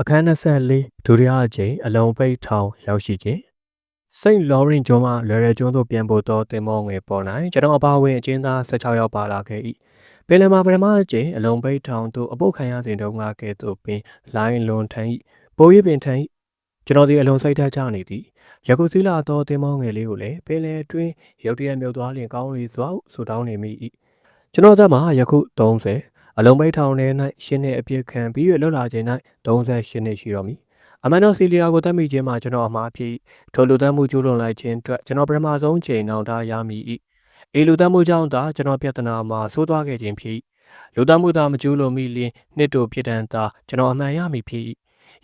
အခန်း24ဒုတိယအကြိမ်အလုံးပိတ်ထောင်ရောက်ရှိခြင်းစိန့်လော်ရင်ကျွန်းမှလွယ်ရကျွန်းသို့ပြန်ပို့သောတင်မောငွေပေါ်၌ကျွန်တော်အပါအဝင်အကျဉ်းသား16ယောက်ပါလာခဲ့၏ပင်လယ်မှာပထမအကြိမ်အလုံးပိတ်ထောင်သို့အပုတ်ခံရစဉ်တုန်းကကဲ့သို့ပင်လိုင်းလွန်ထန်၏ပို၍ပင်ထန်၏ကျွန်တော်ဒီအလုံးစိတ်ထကြနေသည်ယခုစီလာသောတင်မောငယ်လေးကိုလည်းပင်လယ်တွင်းရုတ်တရက်မြုပ်သွားလျင်ကောင်းရီစွာဆူတောင်းနေမိ၏ကျွန်တော်သက်မှာယခု30 အလုံးပိတ်ထောင်ထဲ၌ရှင်းတဲ့အပြစ်ခံပြီးရလွတ်လာခြင်း၌38နှစ်ရှိတော်မူအမန်တော်စီလီယာကိုတတ်မိခြင်းမှာကျွန်တော်အမှားဖြစ်ထိုလူတတ်မှုကျူးလွန်လိုက်ခြင်းအတွက်ကျွန်တော်ပထမဆုံးချိန်နောက်သားရမည်၏အေလူတတ်မှုကြောင့်သာကျွန်တော်ပြဿနာမှာဆိုးသွားခဲ့ခြင်းဖြစ်လူတတ်မှုသာမကျူးလွန်မိလျင်နှစ်တို့ပြစ်ဒဏ်သာကျွန်တော်အမှန်ရမည်ဖြစ်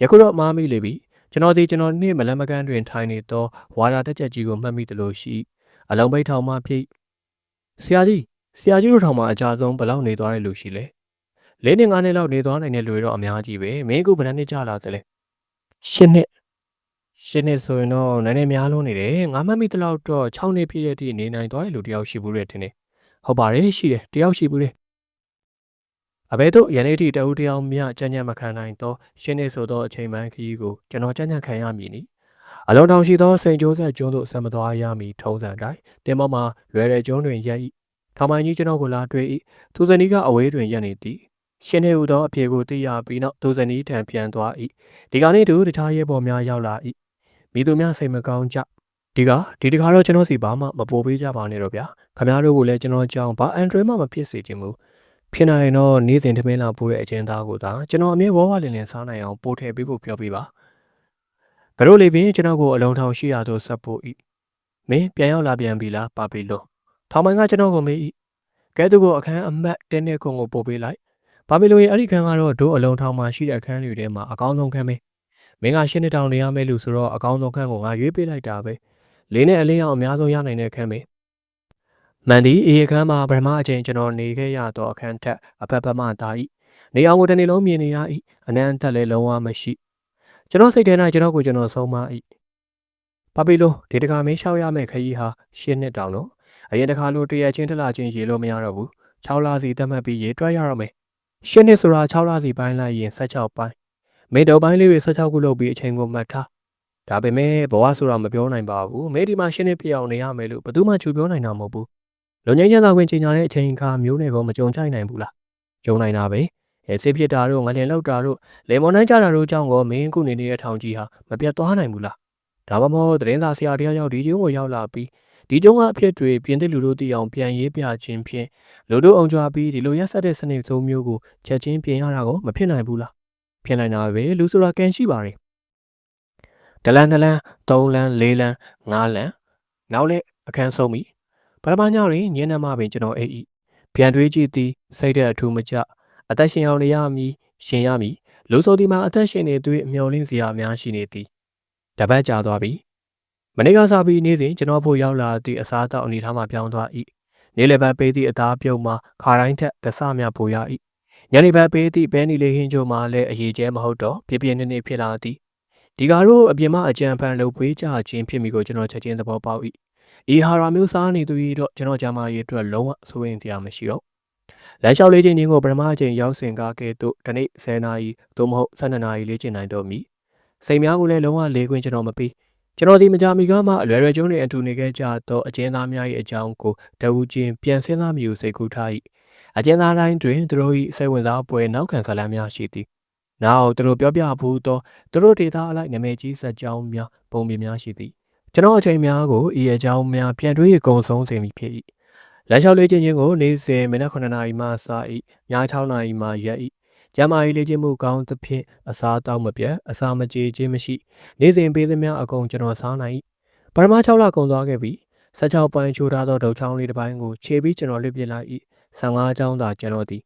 ယခုတော့မှားမိလေပြီကျွန်တော်ဒီကျွန်တော်နေ့မလန်မကန်းတွင်ထိုင်နေသောဝါဒတက်ချက်ကြီးကိုမှတ်မိတယ်လို့ရှိအလုံးပိတ်ထောင်မှဖြစ်ဆရာကြီးဆရာကြီးတို့ထောင်မှာအကြဆုံးဘယ်လောက်နေသွားတဲ့လူရှိလဲ လေးနှစ်ငါးနှစ်လောက်နေသွားနိုင်တဲ့လူတွေတော့အများကြီးပဲမင်းကဘယ်နှစ်ကြာလာသလဲရှစ်နှစ်ရှစ်နှစ်ဆိုရင်တော့နည်းနည်းများလုံးနေတယ်ငါမှတ်မိသလောက်တော့6နှစ်ပြည့်တဲ့အထိနေနိုင်သွားတဲ့လူတယောက်ရှိဘူးတဲ့တင်နေဟုတ်ပါတယ်ရှိတယ်တယောက်ရှိဘူးတယ်အဘဲတို့ယနေ့ထိတအူးတယောက်မြကြံ့ကြံ့မခံနိုင်တော့ရှင်းနေဆိုတော့အချိန်မှန်ခရီးကိုကျွန်တော်ကြံ့ကြံ့ခံရမည်နီအလုံးတောင်ရှိသောစိန်ကျိုးဆက်ကျွန်းတို့ဆက်မသွားရမည်ထုံးစံတိုင်းတင်မောမှာလွယ်တဲ့ကျွန်းတွင်ရက်ဤထောင်မိုင်းကြီးကျွန်တော်ကိုလာတွေ့ဤသူစနီးကအဝေးတွင်ရက်နေသည် ရှင်းနေဟုသောအဖြေကိုသိရပြီးနောက်သူဇနီးထံပြန်သွား၏ဒီကနေ့သူတခြားရဲဘော်များရောက်လာ၏မိသူများစိတ်မကောင်းကြဒီကဒီတခါတော့ကျွန်တော်စီဘာမှမပို့ပေးကြပါနဲ့တော့ဗျာခမားတို့ကလည်းကျွန်တော်ကြောင်းဘာအန်ဒရမှမဖြစ်စေချင်ဘူးဖြစ်နိုင်ရင်တော့နေ့စဉ်ထမင်းလာပို့တဲ့အကျဉ်းသားကိုသာကျွန်တော်အမြဲဝေါ်ဝါလင်လင်စားနိုင်အောင်ပို့ထည့်ပေးဖို့ပြောပြပါကတော့လေပင်ကျွန်တော်ကိုအလုံးထောင်ရှိရသို့ဆက်ပို့၏မင်းပြန်ရောက်လာပြန်ပြီလားပါပြီလို့ထောင်မိုင်းကကျွန်တော်ကိုမေး၏ကဲသူကိုအခန်းအမတ်တင်းတဲ့ခုံကိုပို့ပေးလိုက် ဘာဖြစ်လို့ရင်အဲ့ဒီခန်းကတော့ဒိုးအလုံးထောင်မှာရှိတဲ့အခန်းတွေထဲမှာအကောင်းဆုံးခန်းပဲမင်းကရှင်းနေတောင်နေရမယ်လို့ဆိုတော့အကောင်းဆုံးခန်းကိုငါရွေးပေးလိုက်တာပဲလေးနဲ့အလင်းအောင်အများဆုံးရနိုင်တဲ့ခန်းပဲမန်ဒီအေးအခန်းမှာပထမအချိန်ကျွန်တော်နေခဲ့ရတော့အခန်းထက်အဖက်ဖက်မှသာ၏နေအောင်ကိုတစ်နေ့လုံးမြင်နေရ၏အနမ်းတက်လည်းလုံးဝမရှိကျွန်တော်စိတ်ထဲ၌ကျွန်တော်ကိုကျွန်တော်ဆုံးမ၏ဘာဖြစ်လို့ဒီတခါမင်းရှောက်ရမယ့်ခရီးဟာရှင်းနှစ်တောင်တော့အရင်တခါလိုတရချင်းထလာချင်းရေလို့မရတော့ဘူး6လစီတတ်မှတ်ပြီးရေတွက်ရတော့မယ် ရှင်းနှစ်ဆိုတာ6လစီပိုင်းလိုက်ရင်16ပိုင်းမေတုပ်ပိုင်းလေးတွေ16ခုလုပ်ပြီးအချိန်ကိုမှတ်ထားဒါပေမဲ့ဘဝဆိုတာမပြောနိုင်ပါဘူးမေဒီမှာရှင်းနှစ်ပြအောင်နေရမယ်လို့ဘယ်သူမှချူပြောနိုင်တာမဟုတ်ဘူးလုံငင်းရသာခွင့်ချိန်ညာတဲ့အချိန်အခါမျိုးတွေကိုမကြုံချိုက်နိုင်ဘူးလားကြုံနိုင်တာပဲအဲစစ်ဖြစ်တာတို့ငလင်လောက်တာတို့လေမွန်နိုင်ကြတာတို့ကြောင့်ကောမင်းကုနေနေတဲ့ထောင်ကြီးဟာမပြတ်သွားနိုင်ဘူးလားဒါမှမဟုတ်သတင်းစာဆရာတယောက်ယောက်ဒီကျုံကိုရောက်လာပြီး ဒီကျုံကအဖြစ်တွေပြင်းသစ်လူတို့တည်အောင်ပြန်ရေးပြခြင်းဖြင့်လူတို့အောင်ကြွားပြီးဒီလိုရက်ဆက်တဲ့စနစ်ဆုံးမျိုးကိုချက်ချင်းပြင်ရတာကိုမဖြစ်နိုင်ဘူးလားဖြစ်နိုင်တာပဲလူဆိုတာကန်ရှိပါတယ်ဒလန်နလန်၃လန်၄လန်၅လန်နောက်လက်အခန်းဆုံးပြီပထမညတွင်ညနေမှပင်ကျွန်တော်အိတ်ဤပြန်တွေးကြည့်သည်စိတ်တဲ့အထူးမကျအသက်ရှင်အောင်နေရမည်ရှင်ရမည်လူဆိုဒီမှာအသက်ရှင်နေသူအမျော်လင့်စရာအများရှိနေသည်တပတ်ကြာသွားပြီ မနေ့ကစားပြီးနေ့စဉ်ကျွန်တော်ဖို့ရောက်လာသည့်အစားအသောက်အနေထားမှပြောင်းသွား၏နေ့လယ်ဘက်ပေးသည့်အသားပြုတ်မှာခါတိုင်းထက်တဆများပိုရ၏ညနေဘက်ပေးသည့်ဘဲနီလေးဟင်းချိုမှာလည်းအရေးကျဲမဟုတ်တော့ပြပြနေနေဖြစ်လာသည်ဒီကားတို့အပြင်မှအကြံဖန်လုပ်ပေးကြခြင်းဖြစ်မိကိုကျွန်တော်ချက်ချင်းသဘောပေါက်၏ဤဟာရာမျိုးစားနေသူ၏တော့ကျွန်တော်ဂျာမာရေးအတွက်လုံးဝစိုးရင်စရာမရှိတော့လမ်းလျှောက်လေးချင်းချင်းကိုပထမအချိန်ရောက်စင်ကားကဲ့သို့ဒီနေ့10နာရီသို့မဟုတ်12နာရီလေးချင်းနိုင်တော့မည်စိတ်များကိုလည်းလုံးဝလေးခွင့်ကျွန်တော်မပေး ကျွန်တော်ဒီမကြမီကမှအလွယ်လွယ်ကျုံးတွေအတူနေခဲ့ကြသောအကျဉ်းသားများ၏အကြောင်းကိုတဝူချင်းပြန်ဆင်းသားမျိုးစိတ်ကူးထား၏အကျဉ်းသားတိုင်းတွင်သူတို့၏စိတ်ဝင်စားပွဲနောက်ခံဇာတ်လမ်းများရှိသည်နောက်သူတို့ပြောပြဘူးသောသူတို့ဒေတာအလိုက်နာမည်ကြီးဇာတ်ကြောင်းများပုံပြင်များရှိသည်ကျွန်တော်အချိန်များကိုဤအကြောင်းများပြန်တွေးကုံဆုံးစေမည်ဖြစ်၏လမ်းလျှောက်လေးချင်းချင်းကိုနေ့စဉ်မိနစ်9နာရီမှစ၏ည6နာရီမှရက်၏ ကျမ်းမာရေးလေ့ကျင့်မှုကောင်းသဖြင့်အစားတောက်မပြတ်အစာမကြေခြင်းမရှိ နေ့စဉ်ပေးသမျှအကုန်ကျွန်တော်စားနိုင်၏ပထမ6လကုန်သွားခဲ့ပြီ16ပိုင်းချိုးထားသောဒုတ်ချောင်းလေးတစ်ပိုင်းကိုခြေပြီးကျွန်တော်လွတ်ပြလိုက်၏15ချောင်းသာကျွန်တော်သည်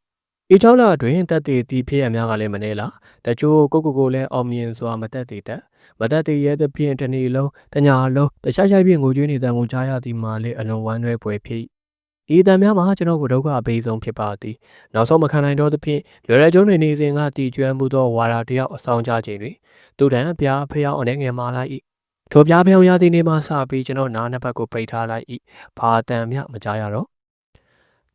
ဤ6လတွင်တက်တည်သည့်ဖြစ်ရများကလည်းမနေလားတချို့ကိုကိုကိုလည်းအောင်မြင်စွာမတက်တည်တက်မတက်တည်ရဲ့သဖြင့်တနေ့လုံးတညာလုံးတခြားခြားဖြင့်ငိုကြွေးနေတဲ့ငိုချရသည်မှာလည်းအလွန်ဝမ်းနည်းဖွယ်ဖြစ် ဤတံများမှာကျွန်တော်ကိုဒုက္ခအပေးဆုံးဖြစ်ပါသည်နောက်ဆုံးမခံနိုင်တော့သဖြင့်လွယ်လွယ်ကျုံးနေနေစဉ်ကတည်ကျွမ်းမှုသောဝါရာတယောက်အဆောင်ကြခြင်းတွင်သူတန်ပြားဖျောင်းအနေငယ်မာလိုက်၏ထိုပြားဖျောင်းရသည့်နေ့မှစပြီးကျွန်တော်နားနှစ်ဘက်ကိုပိတ်ထားလိုက်၏ဘာတန်မြမကြားရတော့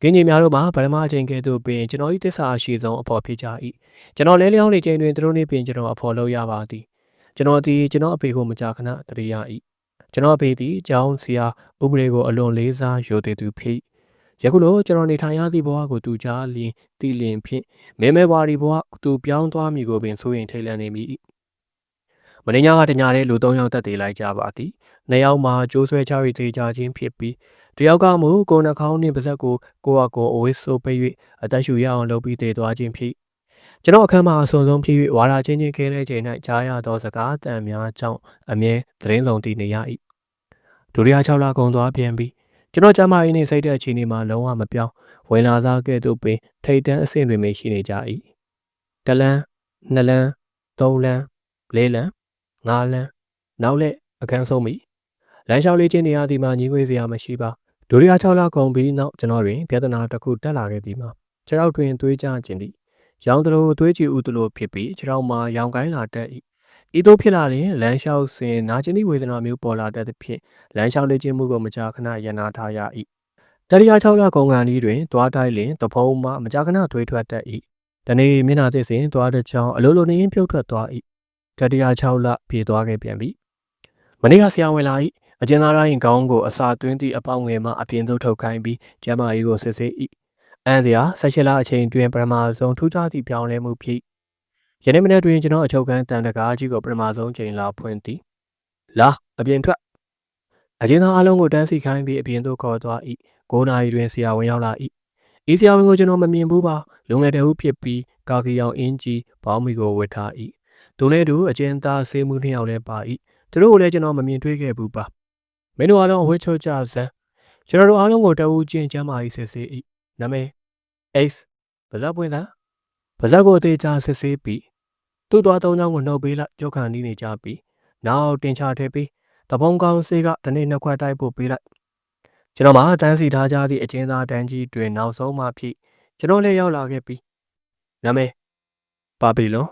ကင်းကြီးများတို့မှာဗရမအချိန်ကဲ့သို့ပင်ကျွန်တော်၏တစ္ဆာအရှိဆုံးအဖို့ဖြစ်ကြ၏ကျွန်တော်လဲလျောင်းနေချိန်တွင်သူတို့နှင့်ပင်ကျွန်တော်အဖို့လုပ်ရပါသည်ကျွန်တော်သည်ကျွန်တော်အဖေကိုမကြာခဏတရိယာ၏ကျွန်တော်အဖေသည်ကျောင်းဆရာဥပဒေကိုအလွန်လေးစားရိုသေသူဖြစ် ယခုလိုကျွန်တော်နေထိုင်ရသည့်ဘဝကိုသူကြားလျင်တည်လျင်ဖြင့်မဲမဲဝါဒီဘဝသူပြောင်းသွားမည်ကိုပင်စိုးရင်ထိတ်လန့်နေမိ၏မင်းညာကတညာတဲ့လူ၃ယောက်တက်သေးလိုက်ကြပါသည်နှစ်ယောက်မှာကျိုးဆွဲချ၍သေးကြခြင်းဖြစ်ပြီးတယောက်ကမူကိုနှာခေါင်းနှင့်ပါးစပ်ကိုကိုယ့်အကိုအဝိဆိုးပိတ်၍အသက်ရှူရအောင်လုပ်ပြီးတည်သွားခြင်းဖြစ်ကျွန်တော်အခန်းမှာအဆုံဆုံးဖြစ်၍ဝါရာချင်းချင်းခဲတဲ့ချိန်၌ကြားရသောစကားတန်များကြောင့်အမြဲသတင်းဆောင်တည်နေရ၏ဒုတိယ6လကုန်သွားပြန်ပြီး ကျွန်တော်ကျမအင်းနေစိတ်တဲ့အခြေအနေမှာလုံးဝမပြောင်းဝင်လာစားခဲ့သို့ပင်ထိတ်တန်းအဆင့်တွေမှရှိနေကြ၏တလန်းနှစ်လန်းသုံးလန်းလေးလန်းငါးလန်းနောက်လက်အခန်းဆုံးမိလမ်းလျှောက်လေးချင်းနေရသည်မှာညီငွေစရာမရှိပါဒုတိယ6လကုန်ပြီးနောက်ကျွန်တော်တွင်ပြဿနာတစ်ခုတက်လာခဲ့သည်မှာခြေထောက်တွင်သွေးကြခြင်းသည်ရောင်တလို့သွေးကြည်ဥတလို့ဖြစ်ပြီးခြေထောက်မှာရောင်ကိုင်းလာတတ်၏ ဤသို့ဖြစ်လာရင်လမ်းလျှောက်စဉ်နာကျင်သည့်ဝေဒနာမျိုးပေါ်လာတတ်သဖြင့်လမ်းလျှောက်လေ့ကျင့်မှုကိုမကြာခဏရနာထားရ၏တတိယ6လကုန်ကန်ဤတွင်သွားတိုက်လင်တဖုံးမှမကြာခဏသွေးထွက်တတ်၏တနေ့မျက်နှာသစ်စဉ်သွားတဲ့ချောင်းအလိုလိုနေရင်ပြုတ်ထွက်သွား၏တတိယ6လပြေသွားခဲ့ပြန်ပြီမနေ့ကဆရာဝင်လာ၏အကျဉ်းသားတိုင်းခေါင်းကိုအစာသွင်းသည့်အပေါငယ်မှအပြင်သို့ထုတ်ခိုင်းပြီးကျမ်းမာရေးကိုစစ်ဆေး၏အန်စရာဆက်ရှိလအချိန်တွင်ပထမဆုံးထူးခြားသည့်ပြောင်းလဲမှုဖြစ် ယနေ့မနေ့တွင်ကျွန်တော်အချုပ်ခန်းတန်တကားကြီးကိုပထမဆုံးချိန်လာဖွင့်သည်လာအပြင်ထွက်အကျဉ်းသားအလုံးကိုတန်းစီခိုင်းပြီးအပြင်သို့ခေါ်သွား၏9နာရီတွင်ဆရာဝန်ရောက်လာ၏ဤဆရာဝန်ကိုကျွန်တော်မမြင်ဘူးပါလုံငယ်တအုပ်ဖြစ်ပြီးကာကီယောင်အင်ဂျီဘောင်းမီကိုဝတ်ထား၏သူနဲ့တူအကျဉ်းသားဆေးမှုနှစ်ယောက်လည်းပါ၏သူတို့ကိုလည်းကျွန်တော်မမြင်တွေ့ခဲ့ဘူးပါမင်းတို့အားလုံးအဝတ်ချုပ်ကြစမ်းကျွန်တော်တို့အားလုံးကိုတအုပ်ချင်းကျမ်းမာရေးစစ်ဆေး၏နာမည် X ဗဇက်ပွင့်သားဗဇက်ကိုအသေးချာစစ်ဆေးပြီး သူ့သွားသုံးချောင်းကိုနှုတ်ပေးလိုက်ကြောက်ခံနေနေကြပြီးနောက်တင်ချထည့်ပြီးတပုံကောင်းစေးကတနေ့နှစ်ခွက်တိုက်ဖို့ပေးလိုက်ကျွန်တော်မှတန်းစီထားကြသည့်အကျဉ်းသားတန်းကြီးတွင်နောက်ဆုံးမှဖြစ်ကျွန်တော်လည်းရောက်လာခဲ့ပြီးနာမည်ပါပီလွန်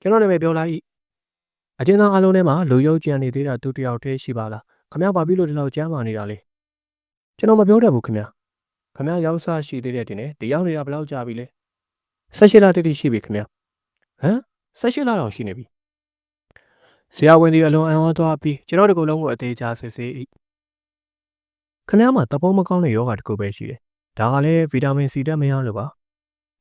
ကျွန်တော်နာမည်ပြောလိုက်၏အကျဉ်းသားအလုံးထဲမှာလူရုပ်ကြံနေသေးတာသူတယောက်တည်းရှိပါလားခမရပါပီလို့ဒီလောက်ကြမ်းမာနေတာလေကျွန်တော်မပြောတတ်ဘူးခမရခမရရောက်စားရှိသေးတဲ့တင်နဲ့ဒီရောက်နေတာဘယ်လောက်ကြာပြီလဲ၁၈လတိတိရှိပြီခမရဟမ် ၁၈လတောင်ရှိနေပြီဆရာဝန်ဒီအလွန်အံ့ဩသွားပြီးကျွန်တော်ဒီကုလုံးကိုအသေးချာစစ်ဆေး၏ခမရမှာတပုံးမကောင်းတဲ့ယောဂတစ်ခုပဲရှိတယ်ဒါကလည်းဗီတာမင်စီတက်မရလို့ပါ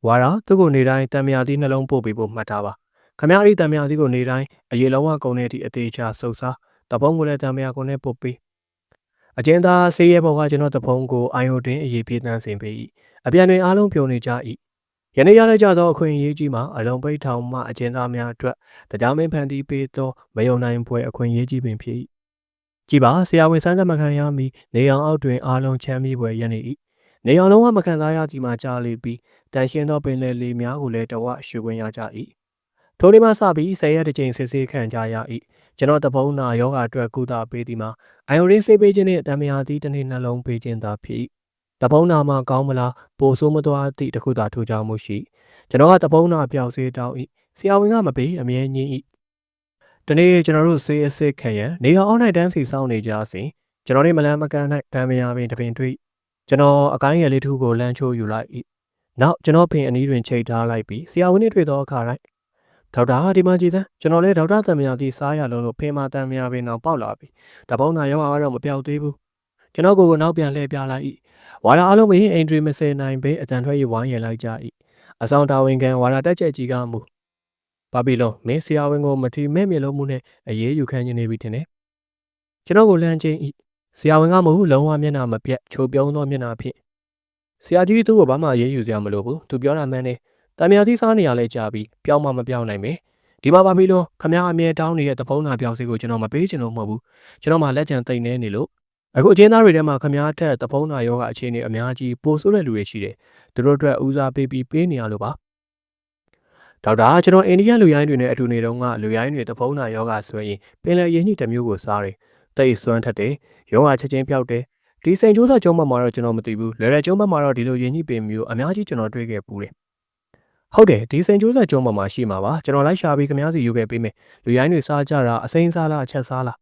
ဝါရာသူ့ကိုနေတိုင်းတံမြာသီးနှလုံးပို့ပေးဖို့မှတ်ထားပါခမရဤတံမြာသီးကိုနေတိုင်းအရေလုံးဝကုန်တဲ့အထိအသေးချာစုပ်စားတပုံးကိုလည်းတံမြာကုန်နဲ့ပို့ပေးအကျဉ်းသားဆေးရဲဘော်ကကျွန်တော်တပုံးကိုအိုင်ယိုတင်အရေးပြေးတန်းဆင်ပေး၏အပြန်တွင်အားလုံးပြုံနေကြ၏ ယနေ့ရတဲ့ကြသောအခွင့်အရေးကြီးမှာအလုံးပိတ်ထောင်မှအကျဉ်းသားများအတွက်တရားမင်းဖန်တီးပေးသောမယုံနိုင်ပွဲအခွင့်အရေးကြီးပင်ဖြစ်၏ကြည်ပါဆရာဝန်စမ်းသပ်မခံရမီနေအောင်အောက်တွင်အားလုံးချမ်းမြေပွဲရနေ၏နေအောင်လုံးဝမခံစားရသည်မှာကြားလေပြီးတန်ရှင်းသောပင်လယ်လေများကိုလည်းတဝရှုခွင့်ရကြ၏ထိုနေ့မှစပြီးဆယ်ရက်တစ်ကြိမ်စစ်ဆေးခံကြရ၏ကျွန်တော်တပုံးနာယောဂအတွက်ကုသပေးသည်မှာအိုင်ယိုရင်းဆေးပေးခြင်းနှင့်တံမြာသီးတစ်နေ့နှလုံးပေးခြင်းသာဖြစ်၏ တပုံးနာမှာကောင်းမလားပိုဆိုးမသွားသည့်တခုသာထူးခြားမှုရှိကျွန်တော်ကတပုံးနာပျောက်စေးတောင်း၏ဆရာဝန်ကမပေးအမြဲညင်း၏ဒီနေ့ကျွန်တော်တို့ဆေးအစစ်ခံရန်နေအောင်နိုင်တန်းစီစောင့်နေကြစဉ်ကျွန်တော်တို့မလန်းမကန်း၌တံမြာပင်တပင်တွေ့ကျွန်တော်အကိုင်းရလေးထုကိုလမ်းချိုးယူလိုက်၏နောက်ကျွန်တော်ဖင်အနီးတွင်ချိတ်ထားလိုက်ပြီးဆရာဝန်နှင့်တွေ့သောအခါ၌ဒေါက်တာဒီမကြီးသန်းကျွန်တော်လည်းဒေါက်တာတံမြာတီစားရလုံးလို့ဖေးမတံမြာပင်တော့ပေါက်လာပြီတပုံးနာရောကတော့မပြောက်သေးဘူးကျွန်တော်ကိုကိုနောက်ပြန်လှည့်ပြလိုက်၏ ဝါရအားလုံးမင်းအင်ဒရီမစဲနိုင်ပဲအတန်ထွက်ရေးဝိုင်းရလိုက်ကြ၏အဆောင်တာဝန်ခံဝါရတက်ချက်ကြီးကမူဘာဘီလွန်မင်းဆရာဝန်ကိုမထီမဲ့မြေလုံးမှုနဲ့အရေးယူခံနေပြီထင်တယ်ကျွန်တော်ကိုလမ်းချင်း၏ဆရာဝန်ကမဟုတ်လုံးဝမျက်နှာမပြတ်ချိုပြုံးသောမျက်နှာဖြင့်ဆရာကြီးသူ့ကိုဘာမှရေးယူစရာမလိုဘူးသူပြောတာမှန်တယ်တံမြာသီးစားနေရလဲကြာပြီးပျောင်းမှမပြောင်းနိုင်ပဲဒီမှာပါမီလွန်ခမရအမြဲတောင်းနေတဲ့တဖုံးနာပြောင်းစီကိုကျွန်တော်မပေးချင်လို့မဟုတ်ဘူးကျွန်တော်မှလက်ချံတိတ်နေနေလို့ အခုအချင်းသားတွေထဲမှာခမားထက်တဖုံးနာယောဂအခြေအနေအများကြီးပိုဆိုးတဲ့လူတွေရှိတယ်သူတို့အတွက်ဦးစားပေးပြီးပေးနေရလို့ပါဒေါက်တာကျွန်တော်အိန္ဒိယလူရိုင်းတွေနဲ့အတူနေတော့ကလူရိုင်းတွေတဖုံးနာယောဂဆိုရင်ပင်လယ်ရင်းကြီးတစ်မျိုးကိုစားတယ်တိတ်ဆွမ်းထက်တယ်ယောဂချက်ချင်းပြောက်တယ်ဒီစိန်ကျိုးစားကျုံးဘက်မှာတော့ကျွန်တော်မသိဘူးလဲရဲကျုံးဘက်မှာတော့ဒီလိုရင်းကြီးပင်မျိုးအများကြီးကျွန်တော်တွေ့ခဲ့ပူးတယ်ဟုတ်တယ်ဒီစိန်ကျိုးစားကျုံးဘက်မှာရှိမှာပါကျွန်တော်လိုက်ရှာပြီးခမားစီယူခဲ့ပေးမယ်လူရိုင်းတွေစားကြတာအစိမ်းစားလားအချက်စားလား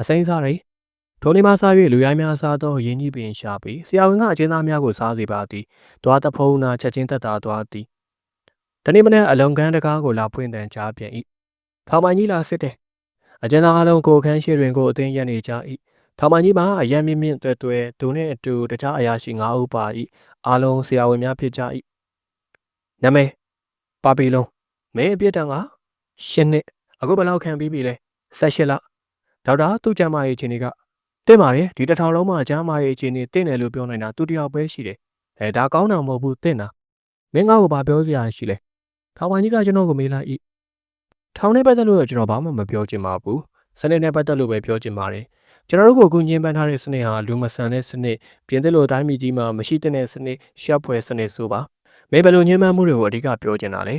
အစိမ်းစားတယ် ထိုနေ့မှစ၍လူရိုင်းများစားသောရင်းကြီးပင်ရှာပြီးဆရာဝန်ကအကျဉ်းသားများကိုစားစေပါသည်။သွားတဖုံးနာချက်ချင်းသက်သာသွားသည်။တနေ့မနေ့အလုံကန်းတကားကိုလာဖွင့်တန်ကြားပြန်၏။ထောင်မိုင်ကြီးလာစစ်တယ်။အကျဉ်းသားအလုံးကိုခန်းရှိတွင်ကိုအသိရက်နေကြ၏။ထောင်မိုင်ကြီးမှာအရန်မြင့်မြင့်တွဲတွဲသူနှင့်အတူတခြားအရာရှိ၅ဦးပါ၏။အားလုံးဆရာဝန်များဖြစ်ကြ၏။နာမည်ပါပီလုံးမင်းအပြစ်တန်ကရှင်းနှစ်အခုဘယ်လောက်ခံပြီးပြီလဲ၁၈လဒေါက်တာသူ့ကျမ်းမာရေးအခြေအနေက တင်ပါတယ်ဒီတစ်ထောင်လုံးမှာကျမ်းမာရေးအခြေအနေတင့်တယ်လို့ပြောနိုင်တာသူတယောက်ပဲရှိတယ်အဲဒါကောင်းတာမဟုတ်ဘူးတင့်တာမင်းငါ့ကိုဘာပြောစရာရှိလဲထောင်ပိုင်းကြီးကကျွန်တော်ကိုမေးလိုက်ဤထောင်နဲ့ပတ်သက်လို့ကျွန်တော်ဘာမှမပြောချင်ပါဘူးစနစ်နဲ့ပတ်သက်လို့ပဲပြောချင်ပါတယ်ကျွန်တော်တို့ကိုအခုညှင်းပန်းထားတဲ့စနစ်ဟာလူမဆန်တဲ့စနစ်ပြင်သစ်လိုတိုင်းပြည်ကြီးမှာမရှိတဲ့စနစ်ရှက်ဖွယ်စနစ်ဆိုပါမင်းဘယ်လိုညှင်းပန်းမှုတွေကိုအဓိကပြောချင်တာလဲ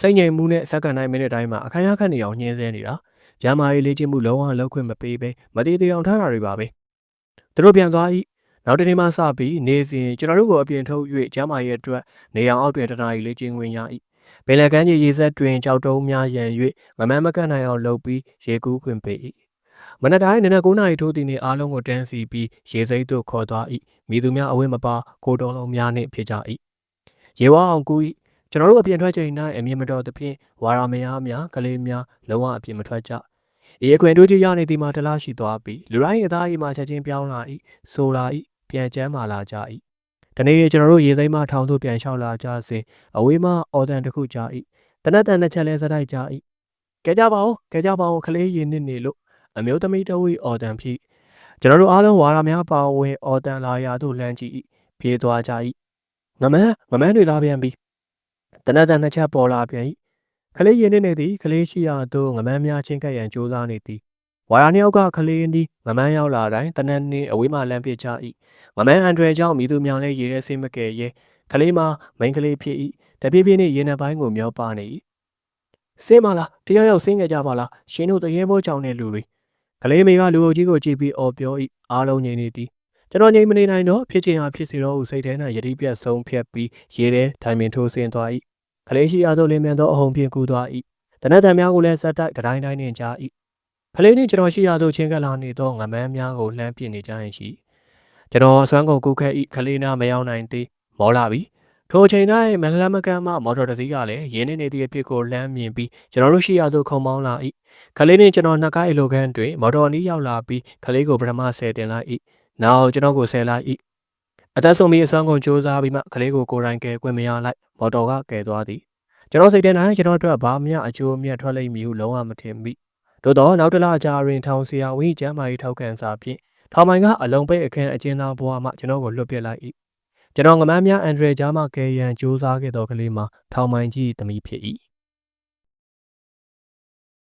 စိတ်ငြိမ်မှုနဲ့စက္ကန့်တိုင်းမိနစ်တိုင်းမှာအခမ်းအခန့်နေအောင်ညှင်းဆဲနေတာ။ ဂျာမာရေးလေ့ကျင့်မှုလုံးဝလောက်ခွင့်မပေးဘဲမတည်တည်အောင်ထားတာတွေပါပဲ။သူတို့ပြန်သွား၏။နောက်တစ်နေ့မှစပြီးနေစဉ်ကျွန်တော်တို့ကိုအပြင်ထုတ်၍ဂျာမာရေးအတွက်နေအောင်အောက်တွင်တနာရီလေ့ကျင့်ဝင်ရ၏။ဘယ်လကန်းကြီးရေစက်တွင်ကြောက်တုံးများရန်၍မမန်းမကန့်နိုင်အောင်လုပ်ပြီးရေကူးခွင့်ပေး၏။မနက်တိုင်းနနက်9နာရီထိုးသည်နှင့်အားလုံးကိုတန်းစီပြီးရေစိတ်သို့ခေါ်သွား၏။မိသူများအဝတ်မပါကိုတုံးလုံးများနှင့်ဖြစ်ကြ၏။ရေဝအောင်ကူ၏ကျွန်တော်တို့အပြင်ထွက်ချိန်တိုင်းအမြင်မတော်သဖြင့်ဝါရမယားများကလေးများလုံးဝအပြင်မထွက်ကြ အေးအခွင့်တို့ကြရနေသည်မှာတလားရှိသွားပြီးလူတိုင်းအသားအိမ်မှာချက်ချင်းပြောင်းလာ၏ဆိုလာ၏ပြန်ကျမ်းမာလာကြ၏တနေ့ကျွန်တော်တို့ရေသိမ်းမှထောင်သို့ပြန်လျှောက်လာကြစဉ်အဝေးမှအော်တန်တစ်ခုကြား၏တနက်တန်နှစ်ချက်လဲစတိုက်ကြ၏ကဲကြပါဦးကဲကြပါဦးကလေးရင်နစ်နေလို့အမျိုးသမီးတဝီအော်တန်ဖြစ်ကျွန်တော်တို့အားလုံးဝါရများပါဝင်အော်တန်လာရာသို့လမ်းကြည့်၏ပြေးသွားကြ၏ငမန်းငမန်းတွေလာပြန်ပြီတနက်တန်နှစ်ချက်ပေါ်လာပြန်၏ ခလေးရင်နေနေသည်ခလေးရှိရာသို့ငမန်းများချင်းကပ်ရန်ကြိုးစားနေသည်ဝါယာနှစ်ယောက်ကခလေးနီးငမန်းရောက်လာတိုင်းတနက်နေ့အဝေးမှလမ်းပြချ၏ငမန်းအန်ဒရယ်ကြောင့်မိသူမြောင်လဲရေရဲဆေးမကယ်ရဲခလေးမှာမိန်ကလေးဖြစ်၏တပြေးပြေးနဲ့ရေနှပိုင်းကိုမျောပါနေ၏စင်းမလားတယောက်ယောက်စင်းကြကြပါလားရှင်တို့တရေဘောကြောင့်တဲ့လူတွေကလေးမေကလူအုပ်ကြီးကိုကြည့်ပြီးအော်ပြော၏အားလုံးငြိမ်နေသည်ကျွန်တော်ငြိမ်မနေနိုင်တော့ဖြစ်ချင်ဟာဖြစ်စီတော့ဟုစိတ်ထဲ၌ယတိပြတ်ဆုံးဖြတ်ပြီးရေထဲထိုင်ပင်ထိုးဆင်းသွား၏ ခလေးရှိအားသို့လင်းမြန်သောအဟုန်ဖြင့်ကူးသွား၏တနက်တန်များကိုလည်းဆက်တိုက်တိုင်းတိုင်းနှင့်ကြား၏ခလေးနှင့်ကျွန်တော်ရှိရာသို့ချင်းကပ်လာနေသောငမန်းများကိုလှမ်းပြနေကြရင်ရှိကျွန်တော်ဆွမ်းကုန်ကူးခဲ့၏ခလေးနာမရောက်နိုင်သေးမောလာပြီထိုအချိန်တိုင်းမလမကန်မှမော်တော်တစ်စီးကလည်းရင်းနေနေသည့်အဖြစ်ကိုလှမ်းမြင်ပြီးကျွန်တော်တို့ရှိရာသို့ခုံမောင်းလာ၏ခလေးနှင့်ကျွန်တော်နှစ်ကားအလိုခန်းတွင်မော်တော်နီးရောက်လာပြီးခလေးကိုပထမဆယ်တင်လိုက်၏နောက်ကျွန်တော်ကိုဆယ်လိုက်၏အသက်ဆုံးပြီးအစွမ်းကုန်စူးစမ်းပြီးမှကလေးကိုကိုယ်တိုင်ကယ်ကွင်မရလိုက် မော်တော်ကကယ်သွားသည်ကျွန်တော်စိတ်ထဲ၌ကျွန်တော်အတွက်ဘာမှအကျိုးအမြတ်ထွက်လိမ့်မည်ဟုလုံးဝမထင်မိသို့တော့နောက်တစ်လအကြာတွင်ထောင်ဆရာဝင်းကျမ်းမာရေးထောက်ခံစာဖြင့်ထောင်မိုင်ကအလုံးပိတ်အခန်းအကျဉ်းသားဘဝမှကျွန်တော်ကိုလွတ်ပြလိုက်၏ကျွန်တော်ငမန်းများအန်ဒရယ်ဂျာမကယ်ရန်စူးစမ်းခဲ့သောကလေးမှာထောင်မိုင်ကြီးသမီးဖြစ်၏